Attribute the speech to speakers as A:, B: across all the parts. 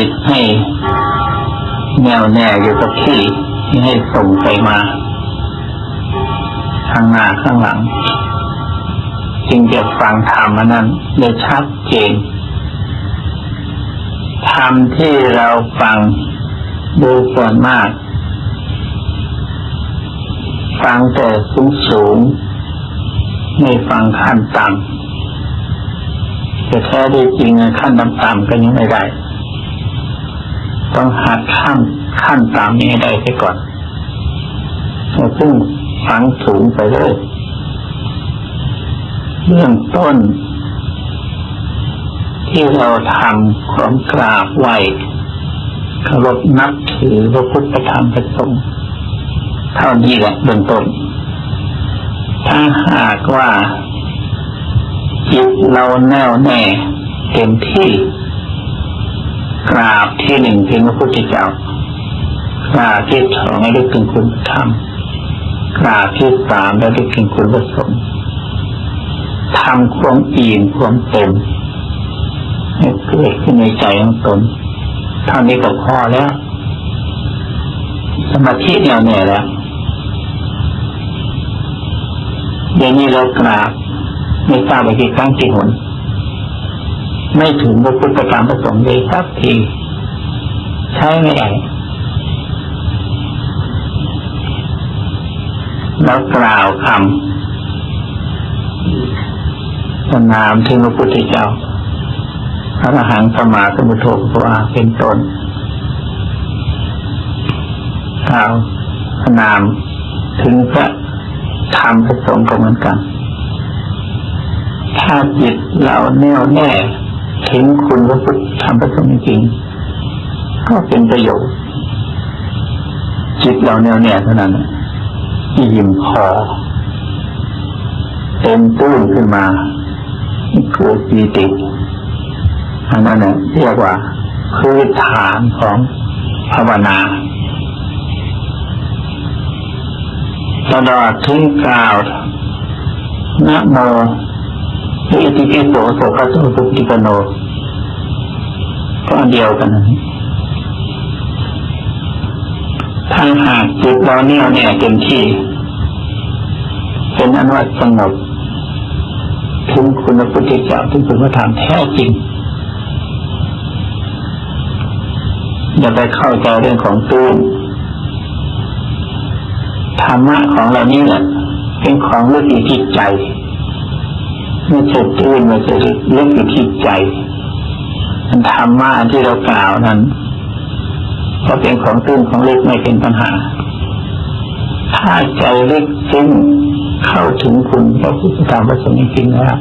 A: จิตให้แน่วแน่อยู่กับที่ไม่ให้ส่งไปมา ข้างหน้าข้างหลัง จึงจะฟังธรรมอันนั้นได้ชัดเจนธรรมที่เราฟังดูส่วนมาก ฟังแต่สูงสูงไม่ฟังขั้นต่ำแต่แท้ได้จริงขั้นต่ำๆก็ยังไม่ได้ ต้องหัดขั้นขั้นต่ำนี้ให้ได้ไปก่อนแล้วซึ่งฟังสูงไปเลยเรื่องต้น ที่เราทำความกราบไหวเคารพนับถือพระพุทธธรรมประสงค์เท่านี้แหละเบื้องต้น ถ้าหากว่าจิตเราแน่วแน่เต็มที่ กราบที่หนึ่งถึงพระพุทธเจ้ากราบที่สองให้ได้ถึงคุณธรรมกราบที่สามแล้วได้ถึงคุณพระสงฆ์ทำความอิ่มความเต็มให้เกิดขึ้นในใจของตนเท่านี้ก็พอแล้ว สมาธิแน่วแน่แล้วเดี๋ยวนี้เรากราบไม่ทราบไปกี่ครั้งกี่หน ไม่ถึงพระพุทธธรรมประสงค์เลยสักทีใช้ไม่ได้แล้วกล่าวคำสนามถึงพระพุทธเจ้าพระหังสมาสมุทโธภวาเป็นตนกล่าวสนามถึงพระธรรมประสงค์ก็เหมือนกัน ถ้าจิตเราแน่วแน่ ถึงคุณพระพุทธธรรมประสงค์จริง ก็เป็นประโยชน์จิตเราแน่วแน่เท่านั้นอิ่มพอเต็มตื้นขึ้นมาเกิดปีติอันนั้นเรียกว่าคือฐานของภาวนาตลอดถึงกล่าวนะโม อิติปิโสโสภะโสสุติปโนก็อันเดียวกันนะถ้าหากจิตเราเนี่ยเนี่ยเต็มที่ เป็นอันว่าสงบถึงคุณพระพุทธเจ้าถึงคุณพระธรรมแท้จริงอย่าไปเข้าใจเรื่องของตื้นธรรมะของเรานี่แหละเป็นของลึกอยู่ที่ใจ ไม่ใช่ตื้นไม่ใช่ลึกอยู่ที่ใจมันธรรมะที่เรากล่าวนั้นก็เป็นของตื้นของลึกไม่เป็นปัญหา ถ้าใจลึกซึ้งเข้าถึงคุณพระพุทธธรรมพระสงฆ์จริงๆแล้ว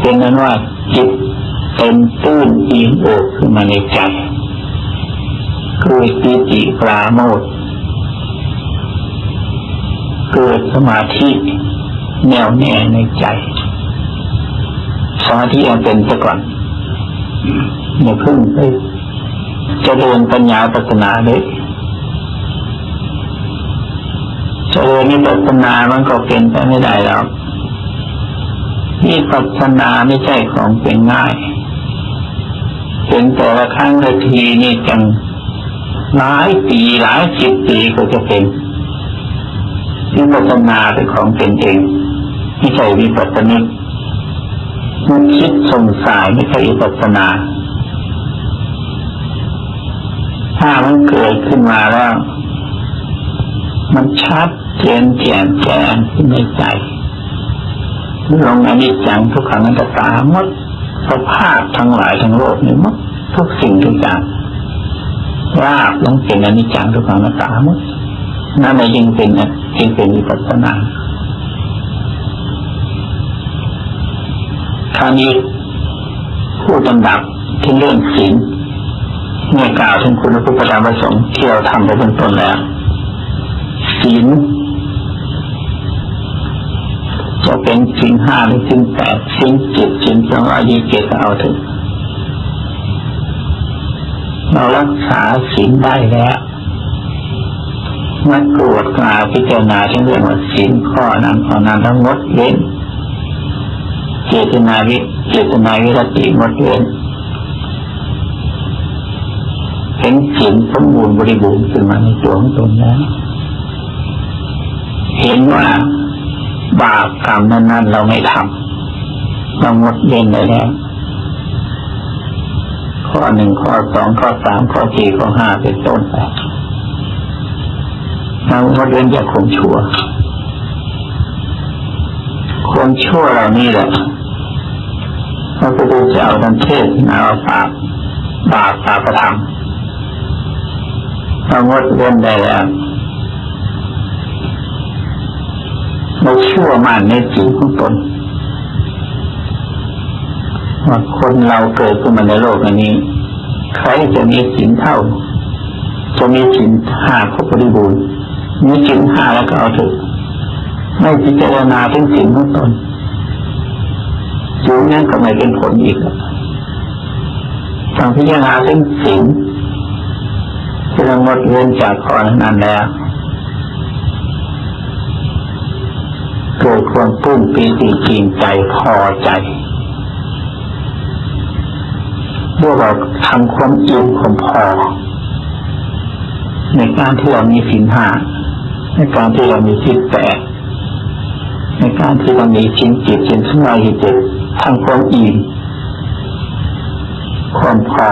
A: เป็นนั้นว่าจิตเต็มตื้นอิ่มอกขึ้นมาในใจคือปิติปราโมทเกิดสมาธิ แน่วแน่ในใจสมาธิอันเป็นซะก่อนอย่าเพิ่งไปเจริญปัญญาปัสนาเลยเจริญนิพพานามันก็เป็นไปไม่ได้แล้วนี่ปัสนาไม่ใช่ของเป็นง่ายเป็นแต่ละครั้งละทีนี่จังหลายปีหลายสิบปีก็จะเป็นวิปัสสนาเป็นของเป็นเอง ไม่ใช่วิปัสสนิมันคิดสงสัยไม่ใช่วิปัสสนา ถ้ามันเกิดขึ้นมาแล้ว มันชัดเจนแจ่มแจ้งขึ้นในใจลงอนิจจังทุกขังนันตตาหมดสภาพทั้งหลายทั้งโลกนี่หมดทุกสิ่งทุกอย่างราบต้องเป็นอนิจจังทุกขังนันตาหมดนั่นเองยิ่งเป็นยิ่งเป็นวิปัสสนา คราวนี้ผู้ดำดับถึงเรื่องศีลเมื่อกล่าวถึงคุณพระพุทธธรรมประสงค์ที่เราทำไปเบื้องต้นแล้วศีลจะเป็นศีลห้าหรือศีลแปดศีลเจ็ดศีลสองร้อยยี่สิบเจ็ดเอาถอะเรารักษาศีลได้แล้วมื่อตรวจกาพิจารณาทั้งเรื่องว่าศีลข้อนั้นข้อนั้นทั้งงดเว้น เจตนาวิเจตนาวิรติงดเว้นเห็นศีลสมบูรณ์บริบูรณ์ขึ้นมาในตัวของตนแล้วเห็นว่าบาปกรรมนั้น ๆ เราไม่ทำเรางดเว้นไปแล้ว ข้อหนึ่งข้อสองข้อสามข้อสี่ข้อห้าเป็นต้นไปเรางดเว้นจากความชั่วความชั่วเหล่านี้แหละ พระพุทธเจ้าท่านเทศนาว่าบาปบาปาประธรรมเรางดเว้นได้แล้วเราเชื่อมั่นในจิตของตนว่าคนเราเกิดขึ้นมาในโลกอันนี้ ใครจะมีสินเท่า จะมีสินห้าครบบริบูรณ์มีสินห้าแล้วก็เอาเถอะไม่พิจารณาถึงสินของตน อยู่นั้นก็ไม่เป็นผลอีกต้องพิจารณาถึงสินที่เรางดเว้นจากขอนั้นแล้วเกิดความปลื้มปีติจริงใจพอใจเรียกว่าทำความอิ่มความพอ ในการที่เรามีสินห้าในการที่เรามีสินแปดในการที่เรามีชิ้นจิตชิ้นสมาธิจิต ทำความอิ่มความพอ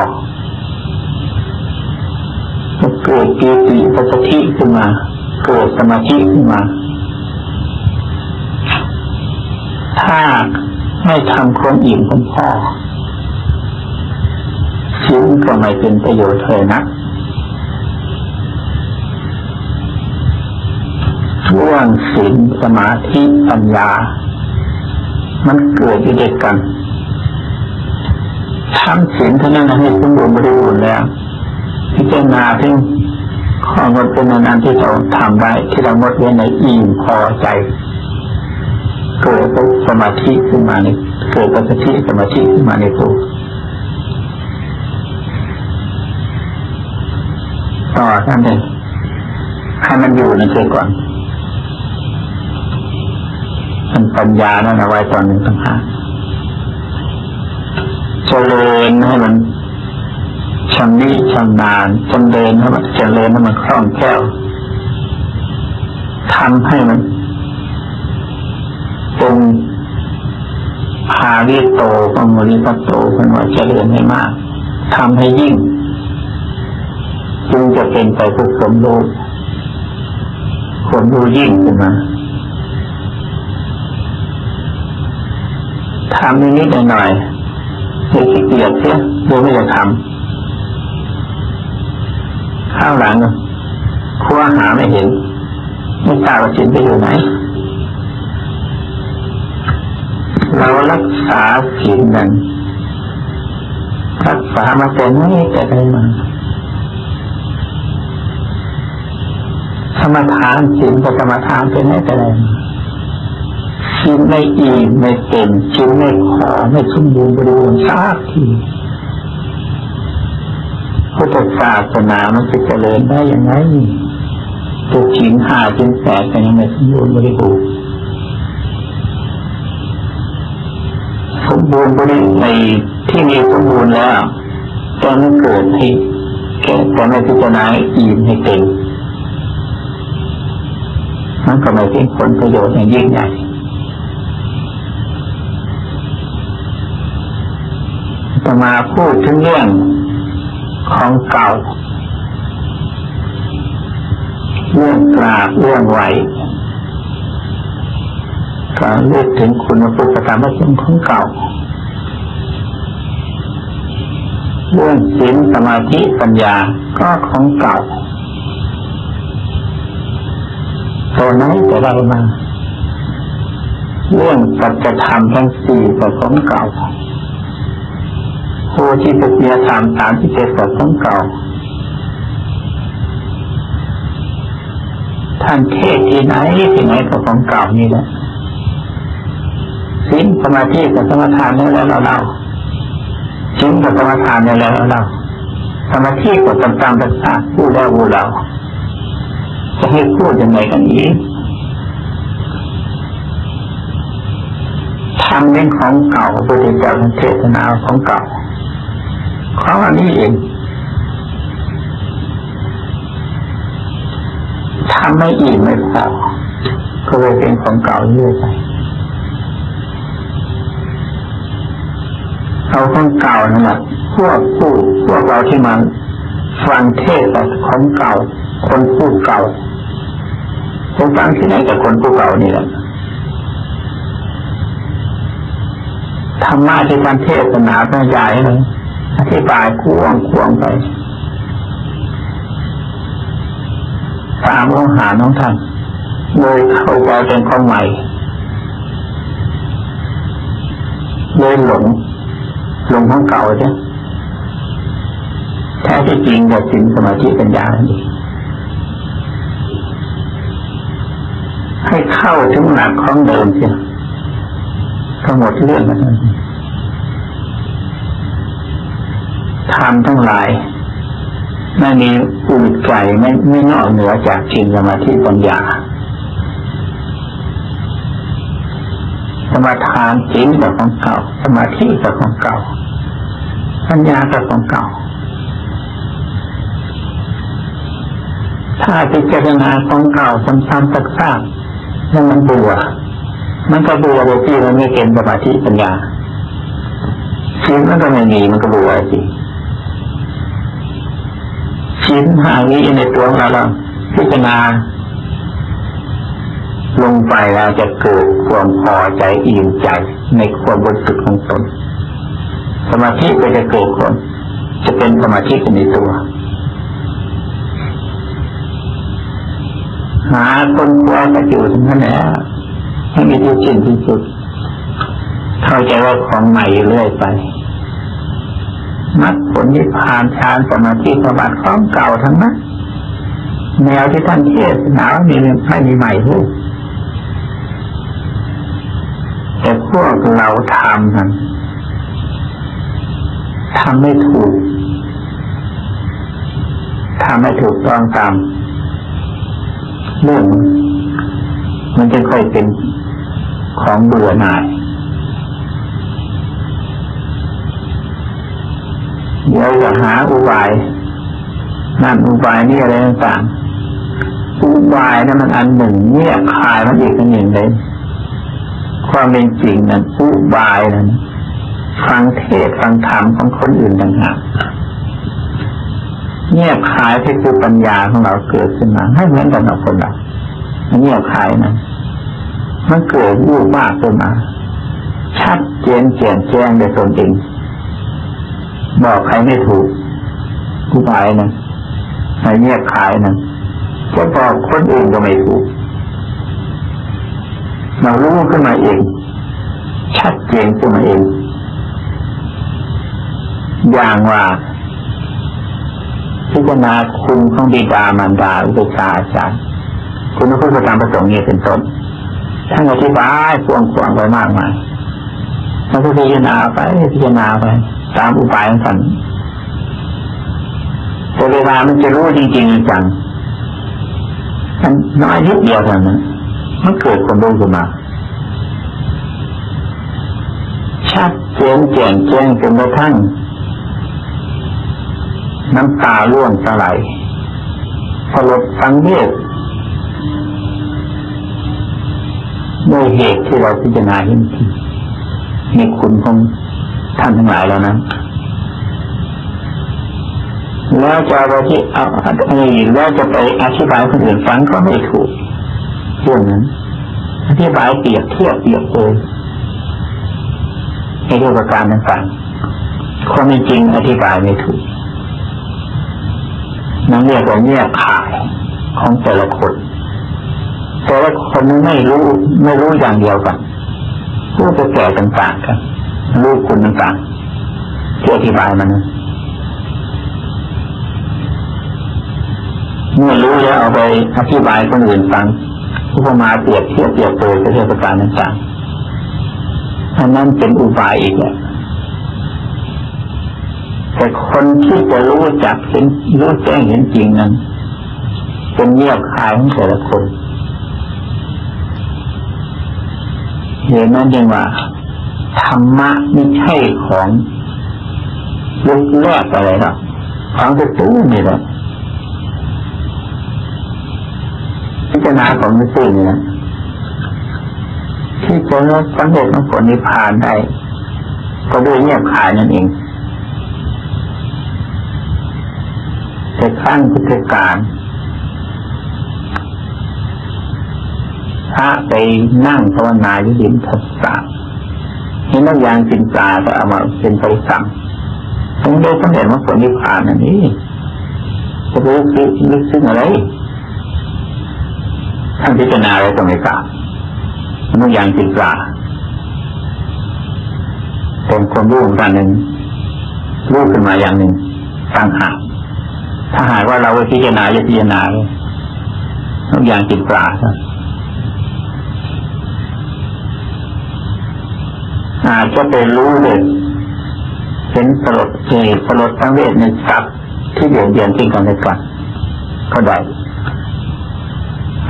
A: จะเกิดปีติปัสสธิขึ้นมา เกิดสมาธิขึ้นมา ถ้าไม่ทำความอิ่มความพอชีวิตก็ไม่เป็นประโยชน์เลยนะช่วงศีลสมาธิปัญญา มันเกิดอยู่ด้วยกันทำศีลเท่านั้นให้สมบูรณ์บริบูรณ์แล้ว พิจารณาถึงข้องดเป็นนานที่เราทำได้ที่เรางดเว้นในอิ่มพอใจ เกิดสมาธิขึ้นมาในเกิดปัจจิสมาธิขึ้นมาในตัวต่อท่านเองให้มันอยู่ในตัวก่อน มันปัญญานั่นเอาไว้ตอนหนึ่งต่างหากเจริญให้มันชำนิชำนาญจำเริญให้มันเจริญให้มันคล่องแคล่วทำให้มันเป็นพาวิโตปมริปโตเป็นว่าเจริญให้มากทำให้ยิ่ง จึงจะเป็นไปพื่อสมรู้ผมรู้ยิ่งขึ้นมา ทำนิดๆหน่อยๆไม่ขี้เกียจเสียดูไม่จะทำข้าวหลังครัวหาไม่เห็นไม่ทราบว่าจิตไปอยู่ไหนเรารักษาศีลนั้นรักษามาแต่ไหนแต่ใดมาสมทานศีลกับสมทานเป็นไหนแต่ใดมา ศีลไม่อิ่มไม่เต็มศีลไม่พอไม่สมบูรณ์บริบูรณ์สักทีพุทธศาสนามันจะเจริญได้ยังไงตัวศีลห้าศีลแปดก็ยังไม่สมบูรณ์บริบูรณ์สมบูรณ์บริในที่มีสมบูรณ์แล้วตอนนั้นเกิดให้แก่ต่ไม่พิจารณาอิ่มให้เต็มมันก็ไม่เป็นผลประโยชน์อย่างยิ่งใหญ่ จะมาพูดถึงเรื่องของเก่า เรื่องกราบเรื่องไหวการเลือกถึงคุณพุทธธรรมสงฆ์ของเก่า เรื่องศีลสมาธิปัญญาก็ของเก่าตัวไหนจะได้มาเรื่องสัจธรรมทั้งสี่ก็ของเก่า โพธิปัจจยธรรมสามที่เจ็ดก็ของเก่า ท่านเทศที่ไหนที่ไหนก็ของเก่านี่แหละศีลสมาธิกับสมาทานแล้วแล้วเราเราศีลกับสมาทานแล้วแล้วเราสมาธิก็ตามตามภาษาพูดแล้วพูดเราจะให้พูดยังไงกันอีกทำเป็นของเก่าพระพุทธเจ้าท่านเทศนาของเก่า ของอันนี้เองทำไม่อิ่มไม่พอก็เลยเป็นของเก่าเรื่อยไปเอาของเก่านั่นแหละพวกผู้พวกเราที่มาฟังเทศของเก่า คนพูดเก่าผมฟังที่ไหนกับคนผู้เก่านี่แหละธรรมะที่การเทศนาบรรยายเลย อธิบายกว้างกว้างไปตามองหาน้องท่านเลยเข้าใจเป็นข้อใหม่เลยหลงหลงของเก่าใช่แท้ที่จริงแบบสินสมาธิปัญญาให้เข้าถึงหลักของเดิมเสียทั้งหมดเรื่องนั้น ทำทั้งหลายไม่มีอื่นไกลไม่ไม่นอกเหนือจากจินสมาธิปัญญาสมาทานจินกับของเก่า สมาธิกับของเก่า ปัญญากับของเก่า ถ้าพิจารณาของเก่าซ้ำๆซักๆแล้วมันบื่อมันก็บื่อโดยที่มันไม่เป็นสมาธิปัญญาชีวิตมันก็ไม่มีมันก็บื่อสิ ชิ้นหาวิในตัวของเราพิจารณาลงไปเราจะเกิดความพอใจอิ่มใจในความบริสุทธิ์ของตนสมาธิก็จะเกิดคนจะเป็นสมาธิในตัว หาคนคว้าก็อยู่ทั้งนั้นแหละให้มีที่สิ้นที่สุดเข้าใจว่าของใหม่เรื่อยไป มรรคผลนิพพานฌานสมาธิสมบัติของเก่าทั้งนั้นแนวที่ท่านเทศนามีไม่มีใหม่พูดแต่พวกเราทำนั้นทำไม่ถูกทำไม่ถูกต้องตามเรื่องมันจะค่อยเป็นของเบื่อหน่าย เดี๋ยวจะหาอุบายนั่นอุบายนี่อะไรต่างๆอุบายนั้นมันอันหนึ่งเนี่ยคายมันอีกอันหนึ่งเลยความเป็นจริงนั้นอุบายนั้นฟังเทศฟังธรรมของคนอื่นต่างหากเงียบขายที่คือปัญญาของเราเกิดขึ้นมา ให้เหมือนกันกับคนเราเงียบขายนั้นมันเกิดรูปมากขึ้นมา ชัดเจนแจ่มแจ้งในตนเอง บอกใครไม่ถูกผู้ชายนั้นในเงียบขายนั้นจะบอกคนอื่นก็ไม่ถูกเรารู้ขึ้นมาเอง ชัดเจนขึ้นมาเอง อย่างว่าพิจารณาคุณของบิดามารดาอุปชาอาจารย์คุณพระพุทธธรรมประสงค์นี้เป็นต้นท่านอธิบายพวงขวางไปมากมายแล้วก็พิจารณาไปพิจารณาไป ตามอุบายของท่านแต่เวลามันจะรู้จริงๆจังมันน้อยนิดเดียวเท่านั้นมันเกิดความรู้ขึ้นมาชัดเจนแจ่มแจ้งจนกระทั่งน้ำตาร่วงสลายสลดสังเวชด้วยเหตุที่เราพิจารณาเห็นในคุณของ ท่านทั้งหลายแล้วนั้นแล้วจะเอาที่เอาอะไรแล้วจะไปอธิบายคนอื่นฟังก็ไม่ถูกเรื่องนั้นอธิบายเปรียบเทียบเปรียบเลยในเรื่องประการต่างๆความจริงอธิบายไม่ถูกนั่นเรียกว่าแยขายของแต่ละคนแต่ละคนไม่รู้ไม่รู้อย่างเดียวกันรู้จะแก่ต่างๆกัน รู้คุณต่างๆที่อธิบายมันเมื่อรู้แล้วเอาไปอธิบายคนอื่นฟังอุปมาเปรียบเทียบเปรียบเปรยกับเทศกาลต่างๆอันนั้นเป็นอุบายอีกแหละแต่คนที่จะรู้จักเห็นรู้แจ้งเห็นจริงนั้น เป็นเงียบคายของแต่ละคนเหตุนั้นจึงว่า ธรรมะไม่ใช่ของลุกแรกอะไรหรอกของจะตู้นี่แหละพิจารณาของไม่ซื่อนี่นะที่จะรับสำเร็จของผลนิพพานได้ก็ด้วยเงียบขายนั่นเองแต่ขั้งพุทธการพระไปนั่งภาวนาอยู่ดินทัศะ เห็นนักยางจินตาก็เอามาเป็นไปสั่งต้องได้สำเร็จมาผลนิพพานอันนี้จะรู้สึกลึกซึ้งอะไรท่านพิจารณาอะไรก็ไม่ทราบนักยางจินตาเป็นความรู้องการหนึ่งรู้ขึ้นมาอย่างหนึ่งต่างหากถ้าหากว่าเราไปพิจารณาจะพิจารณาเลยทุกอย่างจิตปราครับ อาจจะไปรู้เลยเห็นสลดเหตุสลดทั้งเวทในทรัพย์ที่เดียนเดียนทิ้งกันในกันก็ได้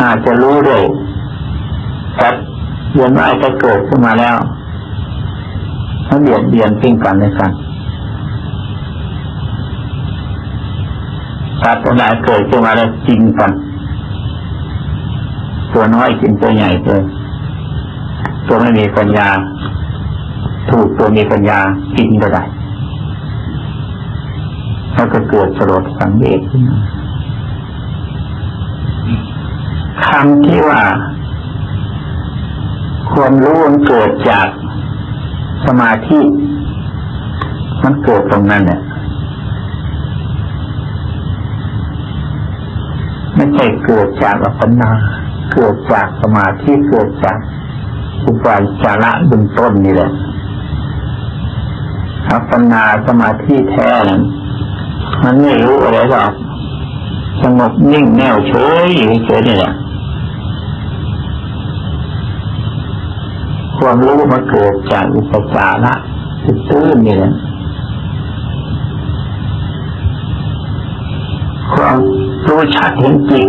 A: อาจจะรู้เลยแต่เวียนว่ายจะเกิดขึ้นมาแล้วเขาเบียดเบียนทิ้งกันในกันสัตว์ทั้งหลายเกิดขึ้นมาแล้วจริงกัน ตัวน้อยกินตัวใหญ่เลยตัวไม่มีปัญญา ถูกตัวมีปัญญากินก็ได้แล้วก็เกิดสลดสังเวชขึ้นคำที่ว่า ความรู้มันเกิดจากสมาธิ มันเกิดตรงนั้นเนี่ยไม่ใช่เกิดจากอัปปนา เกิดจากสมาธิเกิดจากอุปาจาระเบื้องต้นนี่แหละ อัปปนาสมาธิแท้นั้นมันไม่รู้อะไรหรอกสงบนิ่งแน่วเฉยอยู่เฉยนี่แหละความรู้มาเกิดจากอุปจาระที่ตื้นนี่แหละความรู้ชัดเห็นจิต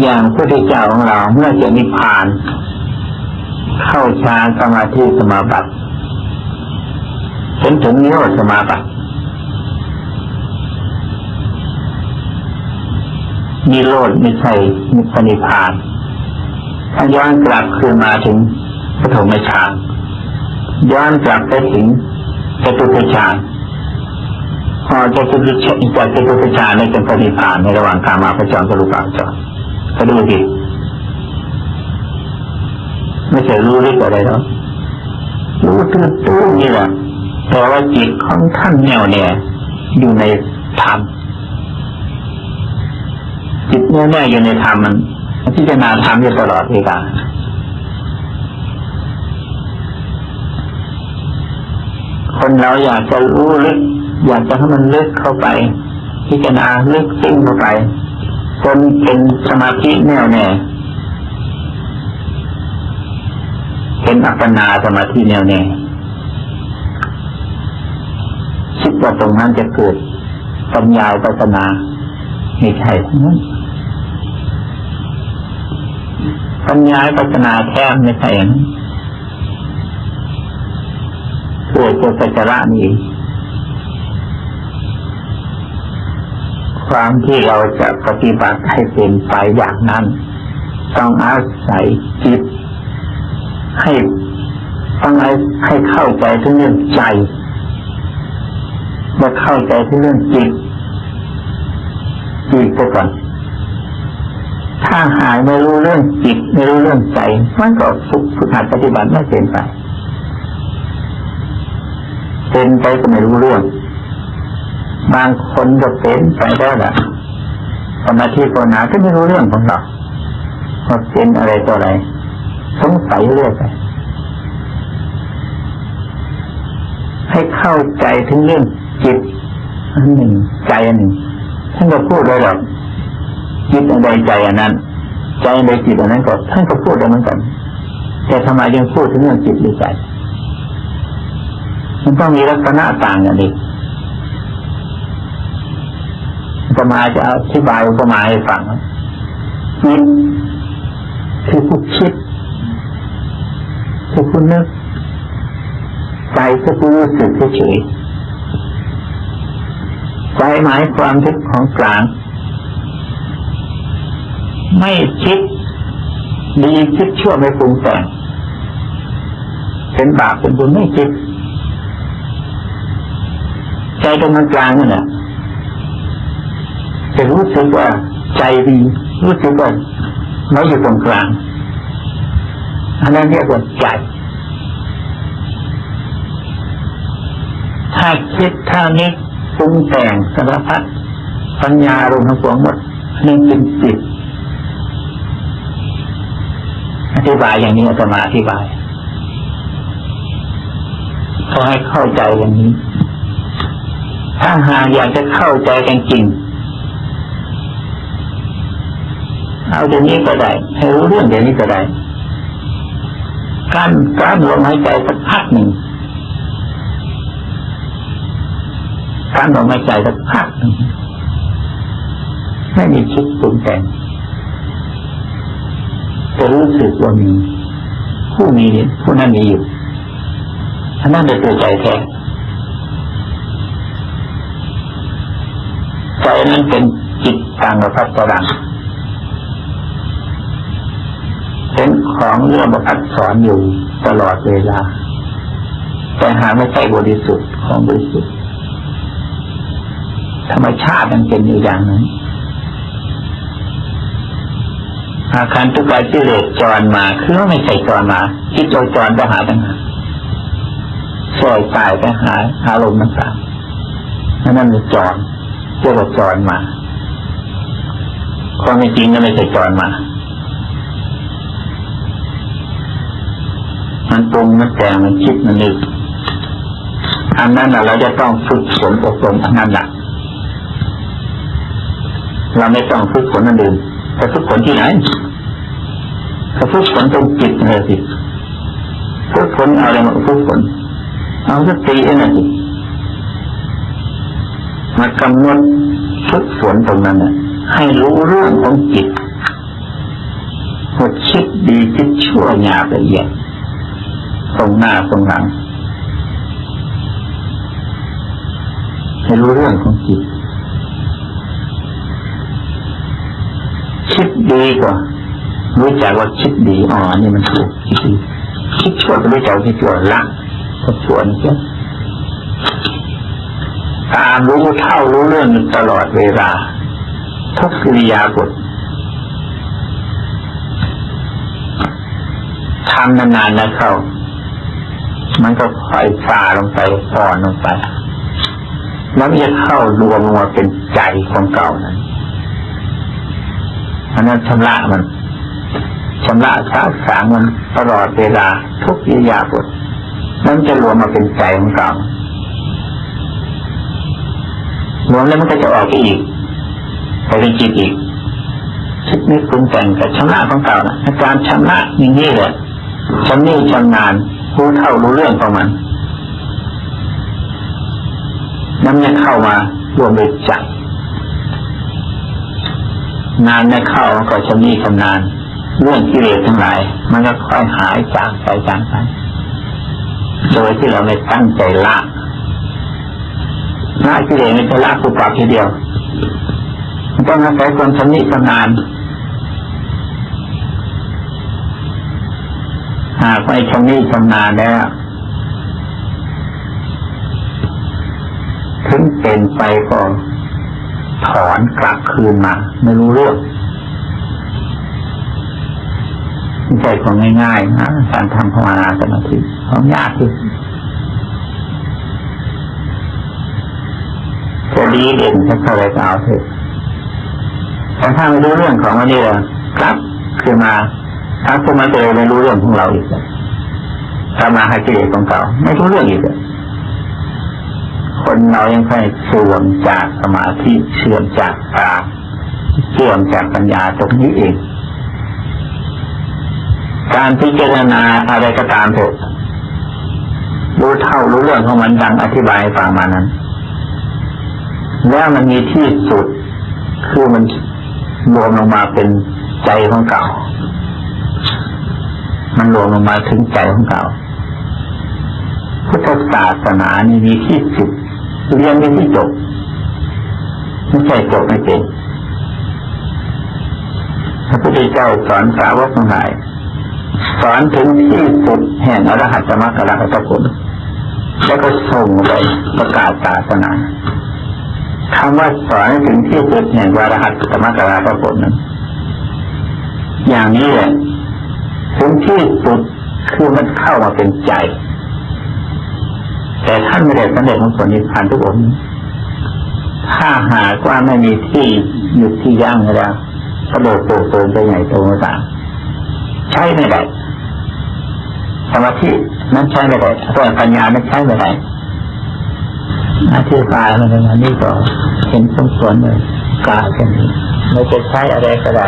A: อย่างพระพุทธเจ้าของเราเมื่อจะนิพพาน เข้าฌานสมาธิสมาบัติ จนถึงนิโรธสมาบัตินิโรธไม่ใช่นิพนิพานถ้าย้อนกลับคืนมาถึงปฐมฌานย้อนกลับไปถึงจตุตฌานพอจะตุตฌานจากจตุตฌานในเป็นปฏิภานในระหว่างกามาพระจรกับรูปาจรก็ดูดิไม่ใช่รู้ลึกอะไรหรอกรู้ตื้อตื้อนี่แหละ แต่ว่าจิตของท่านแน่วแน่อยู่ในธรรมจิตแน่วแน่อยู่ในธรรมมันพิจารณาธรรมอยู่ตลอดเวลาคนเราอยากจะรู้ลึกอยากจะให้มันลึกเข้าไป พิจารณาลึกซึ้งเข้าไปจนเป็นสมาธิแน่วแน่เป็นอัปปนาสมาธิแน่วแน่คิด ว่าตรงนั้นจะเกิดปัญญาปัสนาไม่ใช่ทั้งนั้นปัญญาปัสนาแท้ไม่ใช่องนั้เกิดจากสัจจะนี่ความที่เราจะปฏิบัติให้เป็นไปอย่างนั้น ต้องอาศัยจิตให้ต้องให้เข้าใจถึงเรื่องใจ เมื่อเข้าใจถึงเรื่องจิตจิตไปก่อนถ้าหายไม่รู้เรื่องจิตไม่รู้เรื่องใจมันก็ฝึกฝึกหัดปฏิบัติไม่เป็นไปเป็นไปก็ไม่รู้เรื่อง บางคนก็เป็นไปได้แหละสมาธิภาวนาก็ไม่รู้เรื่องของเราว่าเป็นอะไรตัวอะไรสงสัยเรื่อยไปให้เข้าใจถึงเรื่อง จิตอันหนึ่งใจอันหนึ่งท่านก็พูดเลยหรอกจิตอันใดใจอันนั้น ใจอันใดจิตอันนั้นก็ท่านก็พูดได้เหมือนกัน แต่ทำไมยังพูดถึงเรื่องจิตหรือใจมันต้องมีลักษณะต่างกันดิจะมาจะอธิบายอุปมาให้ฟังจิตคือผู้คิดคือผู้นึกใจคือผู้รู้สึกเฉย ใจหมายความคิดของกลาง ไม่คิดดีคิดชั่วไม่ปรุงแต่งเป็นบาปเป็นบุญไม่คิด ใจตรงกลางนั่นแหละจะรู้สึกว่าใจดีรู้สึกว่าเราอยู่ตรงกลางอันนั้นเรียกว่าใจ ถ้าคิดถ้านึก รุงแต่งสารพัดปัญญารวมทั้งปวงหมดนี่เป็นจิตอธิบายอย่างนี้อาตมาอธิบายขอให้เข้าใจอย่างนี้ ถ้าหากอยากจะเข้าใจกันจริง เอาเดี๋ยวนี้ก็ได้ให้รู้เรื่องเดี๋ยวนี้ก็ได้ การการลมหายใจสักพักหนึ่ง การลมหายใจสักพักไม่มีคิดปรุงแต่งจะรู้สึกว่ามีผู้มีผู้นั้นมีอยู่อันนั้นเป็นตัวใจแท้ใจนั้นเป็นจิตต่างกับพัฒรังเป็นของเรื่องอักษรอยู่ตลอดเวลา แต่หาไม่ใช่บริสุทธิ์ของบริสุทธิ์ ธรรมชาติมันเป็นอยู่อย่างนั้นอาการทุกข์ที่เลสจรมาคือว่าไม่ใช่จรมาคิดเราจรไปหาตั้งหาสอยตายไปหาอารมณ์ต่างๆนั่นนั่นเป็นจรเรียกว่าจรมาความจริงก็ไม่ใช่จรมามันปรุงมันแต่งมันคิดมันนึกอันนั้นน่ะเราจะต้องฝึกฝนอบรมอันนั้นแหละ เราไม่ต้องฝึกฝนอันอื่นแต่ฝึกฝนที่ไหนก็ฝึกฝนตรงจิตเลยสิฝึกฝนเอาอะไรมาฝึกฝนเอาสติเองนะสิมากำหนดฝึกฝนตรงนั้นน่ะ ให้รู้เรื่องของจิตว่าคิดดีคิดชั่วหยาบละเอียดตรงหน้าตรงหลังให้รู้เรื่องของจิต คิดดีกว่า รู้จักว่าคิดดีอ๋อนี่มันถูกคิดดีคิดชั่วก็รู้จักว่าคิดชั่วละก็ชั่วนี่เช่ตามรู้เท่ารู้เรื่องตลอดเวลาทุกกิริยาบททำนานๆนะเข้ามันก็ค่อยซาลงไปอ่อนลงไป แล้วมันจะเข้ารวมมาเป็นใจของเก่านั้น อันนั้นชำระมันชำระสาสางมันตลอดเวลาทุกยิยาบทนั้นจะรวมมาเป็นใจของเก่ารวมแล้วมันก็จะออกไปอีกไปเป็นจิตอีกคิดนึกปรุงแต่งกับชำระของเก่านะอาการชำระอย่างนี้แหละชำนี่ชำนาญรู้เท่ารู้เรื่องของมันน้ำเนี่ยเข้ามารวมเป็นใจ นานไม่เข้าก็ชำนี่ชำนาญเรื่องกิเลสทั้งหลาย มันก็ค่อยหายจางไปจางไปโดยที่เราไม่ตั้งใจละละกิเลสไม่ใช่ละปุบปับทีเดียวมันต้องอาศัยความชำนิชำนาญหากไม่ชำนิชำนาญแล้วถึงเป็นไปก็ ถอนกลับคืนมา ไม่รู้เรื่องไม่ใช่ของง่ายๆนะการทำภาวนาสมาธิของยากที่จะดีเด่นสักเท่าไรก็เอาเถอะแต่ถ้าไม่รู้เรื่องของมันนี่กลับคือมาถ้าคุณมาเจอไม่รู้เรื่องของเราอีกเลยถ้ามาให้กิเลสของเก่าไม่รู้เรื่องอีกเลยค นเรายังค่อยเสื่อมจากสมาธิเสื่อมจากตาเสื่อมจากปัญญาตรงนี้เองการพิจารณาอะไรก็ตามเถอะรู้เท่ารู้เรื่องของมันดังอธิบายฟังมานั้น แล้วมันมีที่สุด คือมันรวมลงมาเป็นใจของเก่า มันรวมลงมาถึงใจของเก่า พุทธศาสนานี่มีที่สุด เรียนไม่ที่จบไม่ใช่จบไม่เป็นพระพุทธเจ้าสอนสาวกทั้งหลายสอนถึงที่สุดแห่งอรหัตมรรคอรหัตผลแล้วก็ส่งไปประกาศศาสนาคำว่าสอนถึงที่สุดแห่งวารหัตธรรมกราพผลนั้นอย่างนี้แหละถึงที่สุดคือมันเข้ามาเป็นใจ แต่ท่านไม่ได้สำเร็จของผลนิพพานทุกองค์ถ้าหากว่าไม่มีที่หยุดที่ยั่งแล้วกระโดดโผล่ไปใหญ่โตต่างใช้ไม่ได้สมาธินั้นใช้ไม่ได้เรื่องปัญญานั้นใช้ไม่ได้อธิบายมันอย่างนี้ก็เห็นสมควรเลยกาแค่นี้ไม่จะใช้อะไรก็ได้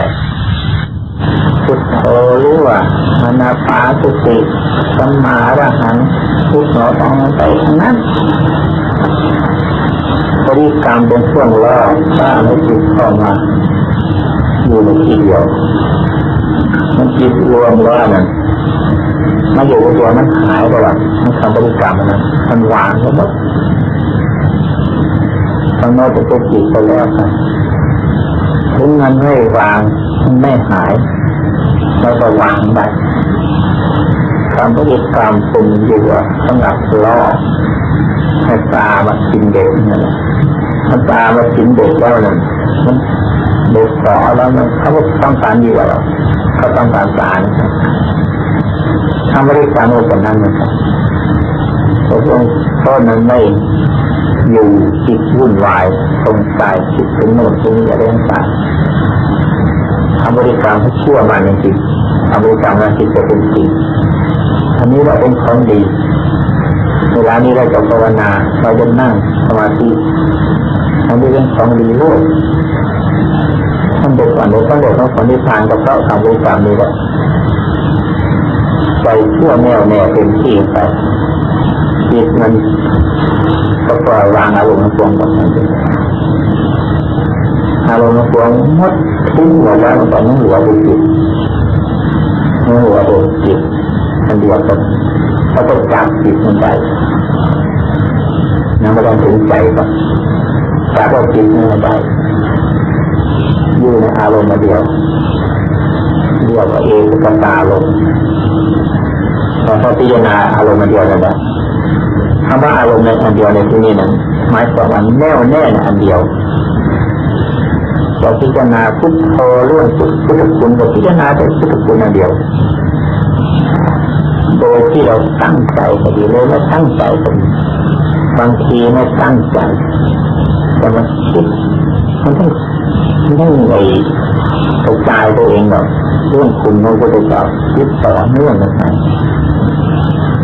A: พุทโธรู้ว่ามานาปาสุติสัมมาระหังพุทโธต้องไปทั้งนั้นบริกรรมเป็นช่วงล่อสร้างให้จิตเข้ามาอยู่ในที่เดียวมันจิตรวมว่านั่นมาอยู่ในตัวมันหายไปหรอกมันทำบริกรรมนั้นมันวางไปหมดข้างนอกจะเป็นจิตไปแล้วครับถึงมันไม่วางมันไม่หาย เราก็วางได้คำพฤติกรรมปรุงอยู่ว่าสำหรับล่อให้ตามากินเด็กนั่นแหละมันตามากินเด็กแล้วนั่นมันเด็กสอแล้วมันเขาต้องการดีกว่าเราเขาต้องการสารทำบริการโอกันนั้นนะครับเพราะนั้นไม่อยู่จิตวุ่นวายสงสัยคิดถึงโน่นถึงนี่อะไรต่าง ๆทำบริการให้ชั่วมาจริงๆทำบริการมาจิตจะเป็นจริงอันนี้เราเป็นของดีเวลานี้เราจะภาวนาเราจะนั่งสมาธิอันนี้เป็นของดีโลกท่านเด็กก่อนเด็กต้องเด็กต้องคนที่ทานกับเพราะทำบริการนี้แหละใจเชื่อแน่วแน่เป็นที่ไปจิตมันก็ปล่อยวางอารมณ์พวงกับมันไป อารมณ์พวงหมดทิ้งหมดแล้วมันก็ยังเหลืออยู่จิตยังเหลืออยู่จิตอันเดียวกันเขาก็จับจิตมันไปยังไม่ต้องถึงใจก่อนจับเอาจิตมันไปอยู่ในอารมณ์เดียวเรียกว่าเอกกตาลมพอเขาพิจารณาอารมณ์เดียวนั่นแหละคำว่าอารมณ์ในอันเดียวในที่นี้นั้นหมายความว่าแน่วแน่ในอันเดียว เราพิจารณาพุทโธเรื่องพุทธคุณเราพิจารณาแต่พุทธคุณอันเดียว โดยที่เราตั้งใจก็ดีเลยไม่ตั้งใจก็ดีบางทีไม่ตั้งใจแต่มันคิดมันต้องมันต้องไอ้กระจายตัวเองหรอกเรื่องคุณโน้ก็จะจับคิดต่อเนื่องกันไป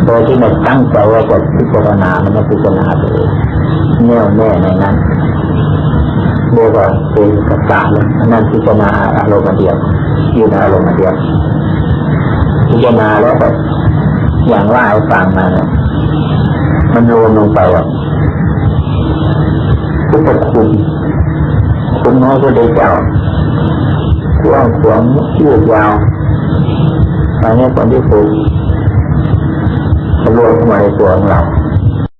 A: โดยที่ไม่ตั้งใจว่าจะพิจารณามันไม่พิจารณาตัวเองแน่วแน่ในนั้น เรียกว่าเป็นกระจายเลยอันนั้นพิจารณาอารมณ์เดียวอยู่ในอารมณ์เดียวพิจารณาแล้วแบบอย่างว่าให้ฟังมาเนี่ยมันรวมลงไปอะพุทธคุณคุณน้อยก็ได้เจ้ากว้างขวางยืดยาวอันนี้คนที่ฝึกรวมเข้ามาในตัวของเรา